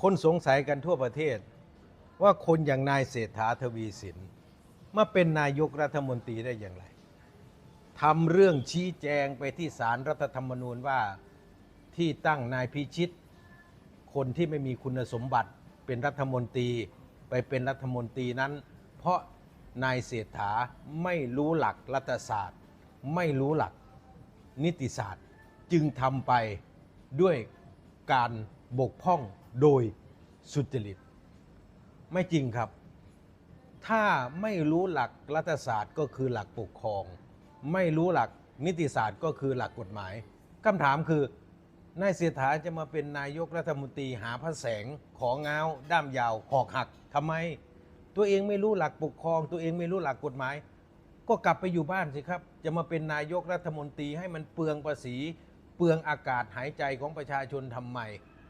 คนสงสัยกันทั่วประเทศ ว่าคนอย่างนายเศรษฐาทวีสินมาเป็นนายกรัฐมนตรีได้อย่างไรทำเรื่องชี้แจงไปที่ศาลรรัฐธรรมนูญว่าที่ตั้งนายพิชิต คนที่ไม่มีคุณสมบัติเป็นรัฐมนตรีไปเป็นรัฐมนตรีนั้น เพราะนายเศรษฐาไม่รู้หลักรัฐศาสตร์ ไม่รู้หลักนิติศาสตร์ จึงทำไปด้วยการ บกพร่องโดยสุจริต ไม่จริงครับ ถ้าไม่รู้หลักรัฐศาสตร์ก็คือหลักปกครอง ไม่รู้หลักนิติศาสตร์ก็คือหลักกฎหมายคำถามคือนายเศรษฐาจะมาเป็นนายกรัฐมนตรีหาพระแสงของเงาด้ามยาวหอกหักทำไม ตัวเองไม่รู้หลักปกครอง ตัวเองไม่รู้หลักกฎหมาย ก็กลับไปอยู่บ้านสิครับ จะมาเป็นนายกรัฐมนตรีให้มันเปลืองภาษี เปลืองอากาศหายใจของประชาชนทำไม